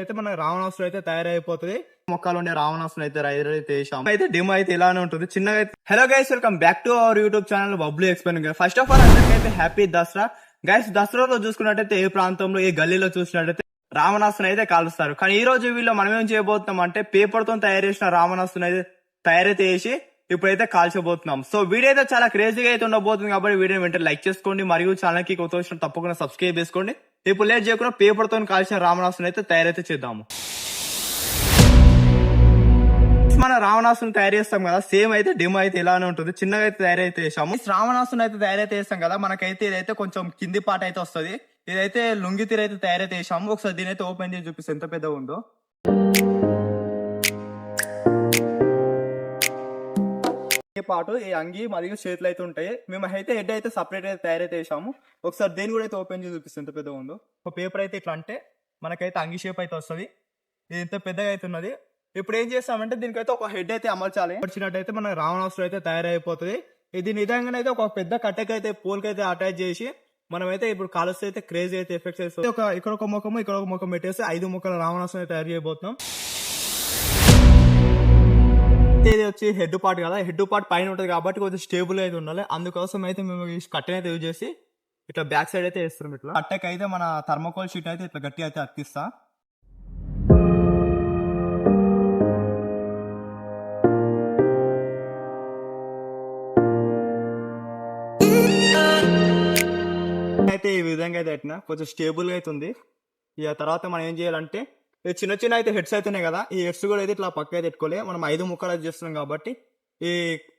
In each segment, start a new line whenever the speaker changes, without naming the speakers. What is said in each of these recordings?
అయితే మన రావణాసుడు అయితే తయారైపోతుంది. మొక్కలు ఉండే రావణాసుడు అయితే రైతు అయితే వేసాం అయితే డెమో అయితే ఇలానే ఉంటుంది. చిన్నగా అయితే hello guys welcome back to our YouTube channel Bablu explain first of all అందరికైతే happy Dasara. Guys దసరాలో చూసుకున్నట్టయితే ఏ ప్రాంతంలో ఏ గల్లీలో చూసినట్టయితే రావణాసుని అయితే కాలుస్తారు. కానీ ఈ రోజు వీళ్ళు మనం ఏం చేయబోతున్నాం అంటే పేపర్తో తయారు చేసిన రావణాసుని అయితే తయారైతే చేసి ఇప్పుడైతే కాల్చబోతున్నాం. సో వీడియో అయితే చాలా క్రేజీగా అయితే ఉండబోతుంది కాబట్టి వీడియో వెంటనే లైక్ చేసుకోండి. మరియు ఛానల్కి కొత్త వచ్చిన తప్పకుండా సబ్స్క్రైబ్ చేసుకోండి. ఇప్పుడు లేట్ చేయకుండా పేపర్తో కాల్చిన రావణాసుని అయితే తయారైతే చేద్దాము. మన రావణాసుని తయారు చేస్తాం కదా సేమ్ అయితే డెమో అయితే ఇలానే ఉంటుంది. చిన్నగా అయితే తయారైతే చేసాము రావణాసుని అయితే తయారైతే చేస్తాం కదా మనకైతే ఇదైతే కొంచెం కింది పాట అయితే వస్తుంది. ఇదైతే లుంగి అయితే తయారైతే చేసాము ఒకసారి దీని అయితే ఓపెన్ చేసి చూపిస్తే ఎంత పెద్దగా ఉందో. పాటు ఈ అంగి మరియు చేతులు అయితే ఉంటాయి. మేము అయితే హెడ్ అయితే సపరేట్ అయితే తయారైతే చేసాము. ఒకసారి దేని కూడా అయితే ఓపెన్ చేసి చూపిస్తుంది ఎంత పెద్దగా ఉందో. ఒక పేపర్ అయితే ఇట్లా అంటే మనకైతే అంగి షేప్ అయితే వస్తుంది. ఇది ఎంత పెద్దగా అయితే ఉన్నది. ఇప్పుడు ఏం చేస్తామంటే దీనికైతే ఒక హెడ్ అయితే అమర్చాలి. వచ్చినట్టయితే మన రావణాసుడు అయితే తయారైపోతుంది. ఇది నిజంగానే అయితే ఒక పెద్ద కట్టెకైతే పోల్కి అయితే అటాచ్ చేసి మనమైతే ఇప్పుడు కాలుస్తే అయితే క్రేజ్ అయితే ఎఫెక్ట్ చేస్తుంది ఒక ఇక్కడ ఒక ముఖము ఇక్కడ ఒక ముఖం పెట్టేసి ఐదు ముక్కల రావణాసుడు అయితే తయారు చేయబోతున్నాం. అయితే వచ్చి హెడ్ పార్ట్ కదా. హెడ్ పార్ట్ పైన ఉంటుంది కాబట్టి కొంచెం స్టేబుల్ అయితే ఉండాలి. అందుకోసం అయితే మేము ఈ కట్టెని అయితే యూజ్ చేసి ఇట్లా బ్యాక్ సైడ్ అయితే వేస్తున్నాం ఇట్లా. కట్టెకి అయితే మన థర్మోకోల్ షీట్ అయితే ఇట్లా గట్టి అయితే అతికిస్తా. అయితే ఈ విధంగా అయితే అట్టినా కొంచెం స్టేబుల్గా అయితే ఉంది. ఇక తర్వాత మనం ఏం చేయాలంటే చిన్న చిన్న అయితే హెడ్స్ అయితే ఉన్నాయి కదా ఈ హెడ్స్ కూడా అయితే ఇట్లా పక్క అయితే పెట్టుకోలే. మనం ఐదు ముక్కలు అయితే చేస్తున్నాం కాబట్టి ఈ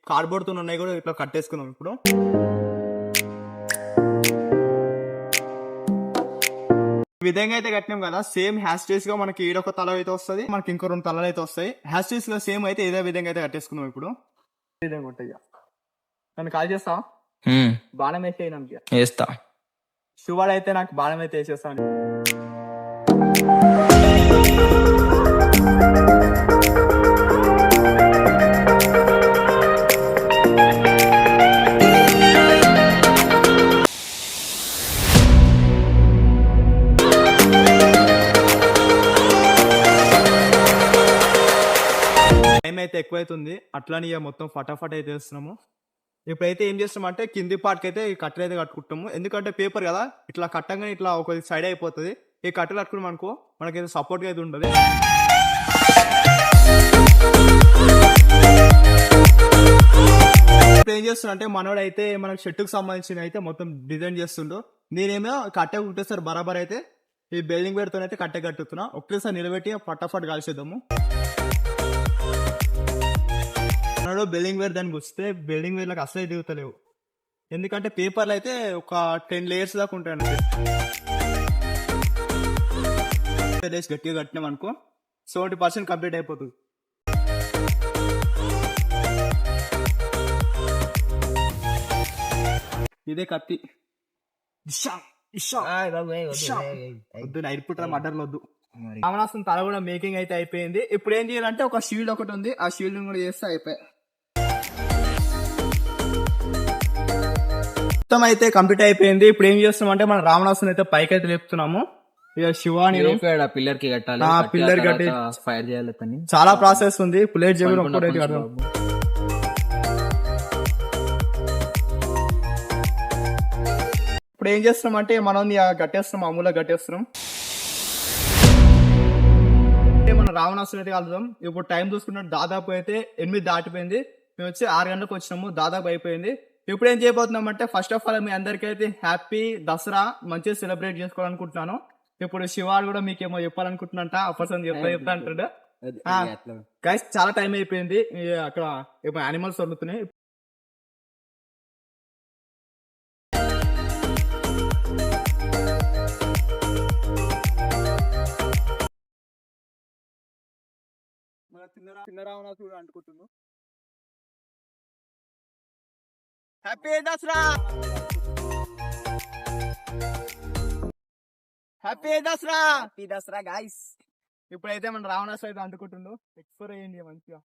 కార్డ్బోర్డ్తో ఉన్నాయి కూడా ఇట్లా కట్టేసుకుందాం ఇప్పుడు. ఈ విధంగా అయితే కట్టినాం కదా సేమ్ హ్యాష్ స్టేస్గా మనకి ఈడొక తల అయితే వస్తుంది మనకి ఇంకో రెండు తలలు అయితే వస్తాయి. హ్యాష్ స్టేస్గా సేమ్ అయితే ఇదే విధంగా అయితే కట్టేసుకుందాం ఇప్పుడు. విధంగా ఉంటాయి. నన్ను కాల్ చేస్తావా? బాణం వేసేయి
వేస్తా.
శివాడు అయితే నాకు బాణం అయితే వేసేస్తాను టైం అయితే ఎక్కువైతుంది అట్లానే ఇక మొత్తం ఫటాఫట్ అయితే వేస్తున్నాము ఇప్పుడైతే ఏం చేస్తున్నాం అంటే కింది పార్ట్కి అయితే కట్టెలు అయితే కట్టుకుంటాము. ఎందుకంటే పేపర్ కదా ఇట్లా కట్టంగానే ఇట్లా ఒక సైడ్ అయిపోతుంది. ఈ కట్టెలు కట్టుకున్నాం అనుకో మనకైతే సపోర్ట్గా అయితే ఉండదు ఇప్పుడు ఏం చేస్తున్నా మనోడు అయితే మనకు షర్టుకు సంబంధించిన అయితే మొత్తం డిజైన్ చేస్తుండో. నేనేమో కట్టె కుట్టేస్తారు బరాబర్ అయితే ఈ బిల్డింగ్ పెడుతున్నైతే కట్టె కట్టుతున్నా. ఒకేసారి నిలబెట్టి ఫటాఫట్ కాల్చేద్దాము. మనోడు బిల్డింగ్ వేర్ దానికి వస్తే బిల్డింగ్ వేర్లకు అసలే దిగుతలేవు ఎందుకంటే పేపర్లు అయితే ఒక టెన్ లేయర్స్ దాకా ఉంటాయి అండి డేస్ గట్టిగా కట్టినాం అనుకో సెవెంటీ పర్సెంట్ కంప్లీట్ అయిపోతుంది. ఇదే కత్తి. వద్దు నైట్ పుట్ట మటర్లు వద్దు రామనాథం తల కూడా మేకింగ్ అయితే అయిపోయింది. ఇప్పుడు ఏం చేయాలంటే ఒక షీల్డ్ ఒకటి ఉంది. ఆ షీల్డ్ కూడా చేస్తే అయిపోయి. మొత్తం అయితే కంప్లీట్ అయిపోయింది. ఇప్పుడు ఏం చేస్తున్నాం అంటే మన రామనాథం అయితే పైకి అయితే లేపుతున్నాము. ఇక శివాని
పిల్లర్కి కట్టాలి
ఆ,
తర్వాత
కట్టి-
ఫైర్ చేయాలి పని
చాలా ప్రాసెస్ ఉంది. ప్లేట్ జగన్ ఒక్కడైతే అర్థం. ఇప్పుడు ఏం చేస్తున్నాం అంటే మనం ఇక గట్టేస్తున్నాం మామూలుగా గట్టేస్తున్నాం. అంటే మన రావణాసుడు అయితే కలుద్దాం. ఇప్పుడు టైం చూసుకుంటే దాదాపు అయితే ఎనిమిది దాటిపోయింది. మేము వచ్చి ఆరు గంటలకు వచ్చినాము దాదాపు అయిపోయింది. ఇప్పుడు ఏం చేయబోతున్నాం అంటే ఫస్ట్ ఆఫ్ ఆల్ మీ అందరికీ అయితే హ్యాపీ దసరా మంచిగా సెలబ్రేట్ చేసుకోవాలనుకుంటున్నాను. ఇప్పుడు శివాడు కూడా మీకేమో చెప్పాలనుకుంటున్నాంట ఆ పర్సన్ చెప్తా చెప్తా అంటాడు. గైస్ చాలా టైం అయిపోయింది. అక్కడ animals అంటుకుంటున్నాం happy Dasara happy Dasara happy Dasara guys ఇప్పుడైతే మన రావణాసుడు అయితే అంటుకుంటుండు ఎక్స్పర్ అయ్యింది మంచిగా.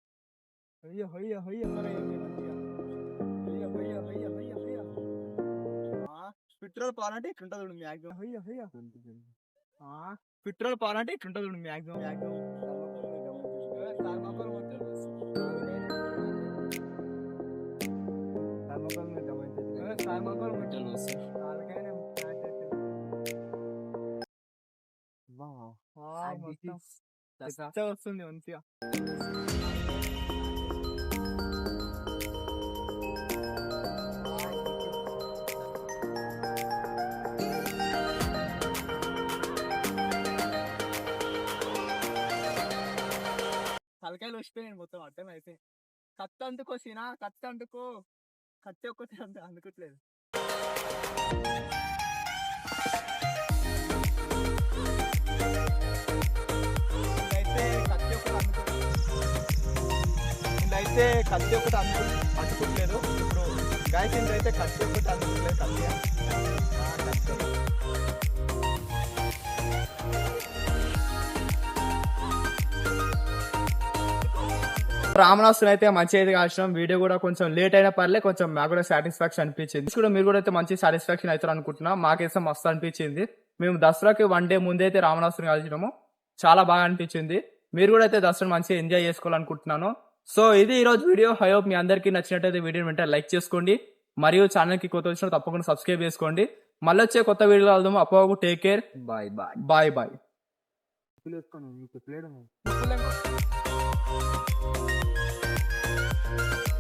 అయ్యో అయ్యో అయ్యో ఎక్స్పర్ అయ్యింది మంచిగా. అయ్యో అయ్యో అయ్యో అయ్యో అయ్యో. పెట్రోల్ పోవాలంటే ఇట్లుంటుంది మ్యాక్సిమం అయ్యో అయ్యో పెట్రోల్ పవర్ అంటే ఇట్లుంటుంది మ్యాక్సిమం వస్తుంది మంచిగా తలకాయలు వచ్చిపోయాయి మొత్తం అర్థం అయితే కత్తి అందుకో సీనా కత్తి అందుకో కత్తి ఒక్కటి అంత ఇదైతే కత్తి ఒకటి అందుకు అందుకోట్లేదు ఇప్పుడు గాయసింది అయితే కత్తి ఒకటి అందుకోట్లేదు కత్తి ఆ, అయితే మంచి అయితే కాల్చడం వీడియో కూడా కొంచెం లేట్ అయినా పర్లే కొంచెం మాకు కూడా సాటిస్ఫాక్షన్ అనిపించింది. కూడా మీరు కూడా అయితే మంచి సాటిస్ఫాక్షన్ అవుతారు అనుకుంటున్నా. మాకైతే మస్తు అనిపించింది. మేము దసరాకి వన్ డే ముందే అయితే రామనాథుని కాల్చడము చాలా బాగా అనిపించింది. మీరు కూడా అయితే దసరా మంచిగా ఎంజాయ్ చేసుకోవాలనుకుంటున్నాను. సో ఇది ఈ రోజు వీడియో. ఐ హోప్ మీ అందరికీ నచ్చినట్టయితే వీడియో వెంటనే లైక్ చేసుకోండి. మరియు ఛానల్కి కొత్త వచ్చిన తప్పకుండా సబ్స్క్రైబ్ చేసుకోండి. మళ్ళీ వచ్చే కొత్త వీడియో వెళ్దాము అప్పకు take care
bye bye
bye bye you.